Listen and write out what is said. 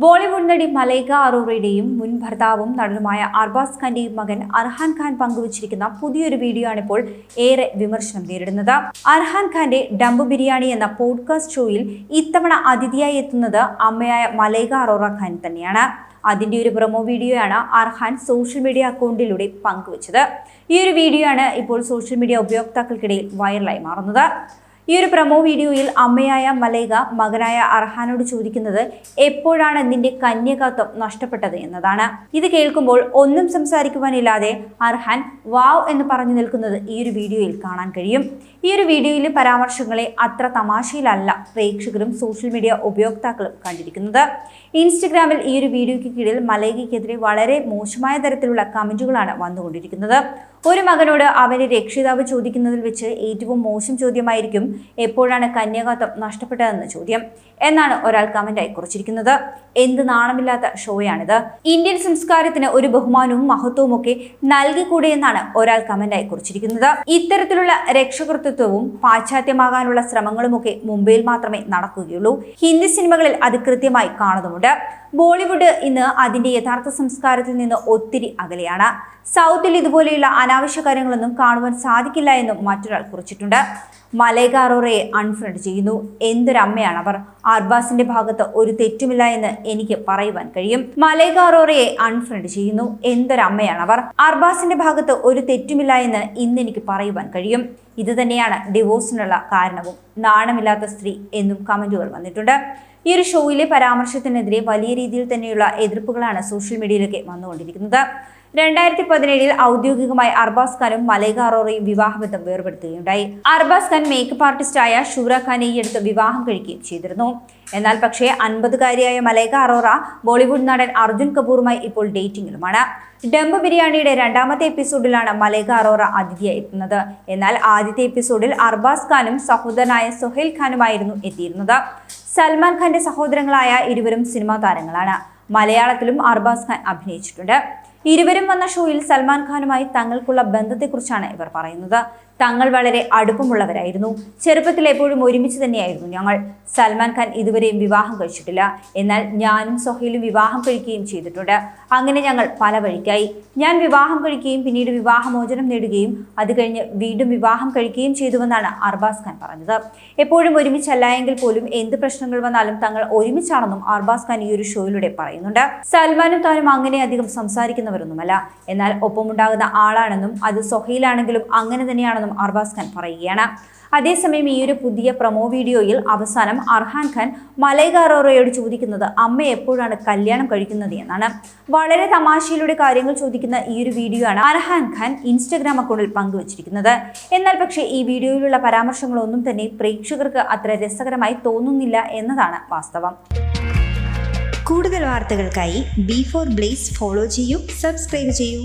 ബോളിവുഡ് നടി മലൈക അറോറയുടെയും മുൻ ഭർത്താവും നടനുമായ അർബാസ് ഖാന്റെയും മകൻ അർഹാൻ ഖാൻ പങ്കുവച്ചിരിക്കുന്ന പുതിയൊരു വീഡിയോ ആണ് ഇപ്പോൾ ഏറെ വിമർശനം നേരിടുന്നത്. അർഹാൻ ഖാന്റെ ഡംബു ബിരിയാണി എന്ന പോഡ്കാസ്റ്റ് ഷോയിൽ ഇത്തവണ അതിഥിയായി എത്തുന്നത് അമ്മയായ മലൈക അറോറ ഖാൻ തന്നെയാണ്. അതിന്റെ ഒരു പ്രൊമോ വീഡിയോയാണ് അർഹാൻ സോഷ്യൽ മീഡിയ അക്കൗണ്ടിലൂടെ പങ്കുവച്ചത്. ഈ ഒരു വീഡിയോ ആണ് ഇപ്പോൾ സോഷ്യൽ മീഡിയ ഉപയോക്താക്കൾക്കിടയിൽ വൈറലായി മാറുന്നത്. ഈ ഒരു പ്രമോ വീഡിയോയിൽ അമ്മയായ മലൈക മകനായ അർഹാനോട് ചോദിക്കുന്നത് എപ്പോഴാണ് നിന്റെ കന്യകത്വം നഷ്ടപ്പെട്ടത് എന്നതാണ്. ഇത് കേൾക്കുമ്പോൾ ഒന്നും സംസാരിക്കുവാനില്ലാതെ അർഹാൻ വാവ് എന്ന് പറഞ്ഞു നിൽക്കുന്നത് ഈ ഒരു വീഡിയോയിൽ കാണാൻ കഴിയും. ഈ ഒരു വീഡിയോയിലെ പരാമർശങ്ങളെ അത്ര തമാശയിലല്ല പ്രേക്ഷകരും സോഷ്യൽ മീഡിയ ഉപയോക്താക്കളും കണ്ടിരിക്കുന്നത്. ഇൻസ്റ്റഗ്രാമിൽ ഈ ഒരു വീഡിയോയ്ക്ക് കീഴിൽ മലൈകയ്ക്കെതിരെ വളരെ മോശമായ തരത്തിലുള്ള കമന്റുകളാണ് വന്നുകൊണ്ടിരിക്കുന്നത്. ഒരു മകനോട് അവന്റെ രക്ഷിതാവ് ചോദിക്കുന്നതിൽ വെച്ച് ഏറ്റവും മോശം ചോദ്യമായിരിക്കും എപ്പോഴാണ് കന്യാകാത്വം നഷ്ടപ്പെട്ടതെന്ന ചോദ്യം. എന്നാണ് ഒരാൾ കമന്റായി കുറിച്ചിരിക്കുന്നത്. എന്ത് നാണമില്ലാത്ത ഷോയാണിത്. ഇന്ത്യൻ സംസ്കാരത്തിന് ഒരു ബഹുമാനവും മഹത്വവും ഒക്കെ നൽകിക്കൂടെ എന്നാണ് ഒരാൾ കമന്റായി കുറിച്ചിരിക്കുന്നത്. ഇത്തരത്തിലുള്ള രക്ഷകർത്തൃത്വവും പാശ്ചാത്യമാകാനുള്ള ശ്രമങ്ങളുമൊക്കെ മുംബൈയിൽ മാത്രമേ നടക്കുകയുള്ളൂ. ഹിന്ദി സിനിമകളിൽ അത് കൃത്യമായി കാണുന്നുമുണ്ട്. ബോളിവുഡ് ഇന്ന് അതിന്റെ യഥാർത്ഥ സംസ്കാരത്തിൽ നിന്ന് ഒത്തിരി അകലെയാണ്. സൗത്തിൽ ഇതുപോലെയുള്ള അനാവശ്യ കാര്യങ്ങളൊന്നും കാണുവാൻ സാധിക്കില്ല എന്നും മറ്റൊരാൾ കുറിച്ചിട്ടുണ്ട്. മലൈക അൺഫ്രണ്ട് ചെയ്യുന്നു. എന്തൊരമ്മയാണ് അവർ? അർബാസിന്റെ ഭാഗത്ത് ഒരു തെറ്റുമില്ല എന്ന് എനിക്ക് പറയുവാൻ കഴിയും. മലൈക അൺഫ്രണ്ട് ചെയ്യുന്നു. എന്തൊരമ്മയാണ് അവർ? അർബാസിന്റെ ഭാഗത്ത് ഒരു തെറ്റുമില്ല എന്ന് ഇന്ന് എനിക്ക് പറയുവാൻ കഴിയും. ഇത് തന്നെയാണ് ഡിവോഴ്സിനുള്ള കാരണവും. നാണമില്ലാത്ത സ്ത്രീ എന്നും കമന്റുകൾ വന്നിട്ടുണ്ട്. ഈ ഒരു ഷോയിലെ പരാമർശത്തിനെതിരെ വലിയ രീതിയിൽ തന്നെയുള്ള എതിർപ്പുകളാണ് സോഷ്യൽ മീഡിയയിലൊക്കെ വന്നുകൊണ്ടിരിക്കുന്നത്. രണ്ടായിരത്തി പതിനേഴിൽ ഔദ്യോഗികമായി അർബാസ് ഖാനും മലൈക അറോറയും വിവാഹബന്ധം വേർപെടുത്തുകയുണ്ടായി. അർബാസ് ഖാൻ മേക്കപ്പ് ആർട്ടിസ്റ്റായ ഷൂറ ഖാനെ എടുത്ത് വിവാഹം കഴിക്കുകയും ചെയ്തിരുന്നു. എന്നാൽ പക്ഷേ അൻപതുകാരിയായ മലൈക അറോറ ബോളിവുഡ് നടൻ അർജുൻ കപൂറുമായി ഇപ്പോൾ ഡേറ്റിംഗിലുമാണ്. ഡംബ് ബിരിയാണിയുടെ രണ്ടാമത്തെ എപ്പിസോഡിലാണ് മലൈക അറോറ അതിഥിയായി എത്തുന്നത്. എന്നാൽ ആദ്യത്തെ എപ്പിസോഡിൽ അർബാസ് ഖാനും സഹോദരനായ സുഹേൽ ഖാനുമായിരുന്നു എത്തിയിരുന്നത്. സൽമാൻ ഖാന്റെ സഹോദരങ്ങളായ ഇരുവരും സിനിമാ താരങ്ങളാണ്. മലയാളത്തിലും അർബാസ് ഖാൻ അഭിനയിച്ചിട്ടുണ്ട്. ഇരുവരും വന്ന ഷോയിൽ സൽമാൻ ഖാനുമായി തങ്ങൾക്കുള്ള ബന്ധത്തെക്കുറിച്ചാണ് ഇവർ പറയുന്നത്. തങ്ങൾ വളരെ അടുപ്പമുള്ളവരായിരുന്നു. ചെറുപ്പത്തിൽ എപ്പോഴും ഒരുമിച്ച് തന്നെയായിരുന്നു ഞങ്ങൾ. സൽമാൻ ഖാൻ ഇതുവരെയും വിവാഹം കഴിച്ചിട്ടില്ല. എന്നാൽ ഞാനും സൊഹൈലും വിവാഹം കഴിക്കുകയും ചെയ്തിട്ടുണ്ട്. അങ്ങനെ ഞങ്ങൾ പല വഴിക്കായി. ഞാൻ വിവാഹം കഴിക്കുകയും പിന്നീട് വിവാഹമോചനം നേടുകയും അത് കഴിഞ്ഞ് വീണ്ടും വിവാഹം കഴിക്കുകയും ചെയ്തുവെന്നാണ് അർബാസ് ഖാൻ പറഞ്ഞത്. എപ്പോഴും ഒരുമിച്ചല്ല എങ്കിൽ പോലും എന്ത് പ്രശ്നങ്ങൾ വന്നാലും തങ്ങൾ ഒരുമിച്ചാണെന്നും അർബാസ് ഖാൻ ഈ ഒരു ഷോയിലൂടെ പറയുന്നുണ്ട്. സൽമാനും താനും അങ്ങനെ അധികം സംസാരിക്കുന്നവരൊന്നുമല്ല. എന്നാൽ ഒപ്പമുണ്ടാകുന്ന ആളാണെന്നും അത് സൊഹൈലാണെങ്കിലും അങ്ങനെ തന്നെയാണെന്നും അർബാസ് ഖാൻ പറയുകയാണ്. അതേസമയം ഈ ഒരു പുതിയ പ്രൊമോ വീഡിയോയിൽ അവസാനം അർഹാൻ ഖാൻ മലൈക അറോറയോട് ചോദിക്കുന്നത് അമ്മ എപ്പോഴാണ് കല്യാണം കഴിക്കുന്നത്? എന്നാണ്. വളരെ തമാശയിലൂടെ കാര്യങ്ങൾ ചോദിക്കുന്ന ഈ ഒരു വീഡിയോ ആണ് അർഹാൻ ഖാൻ ഇൻസ്റ്റഗ്രാം അക്കൗണ്ടിൽ പങ്കുവച്ചിരിക്കുന്നത്. എന്നാൽ പക്ഷേ ഈ വീഡിയോയിലുള്ള പരാമർശങ്ങളൊന്നും തന്നെ പ്രേക്ഷകർക്ക് അത്ര രസകരമായി തോന്നുന്നില്ല എന്നതാണ് വാസ്തവം. കൂടുതൽ വാർത്തകൾക്കായി ബി ഫോർ ബ്ലേസ് ഫോളോ ചെയ്യൂ സബ്സ്ക്രൈബ് ചെയ്യൂ.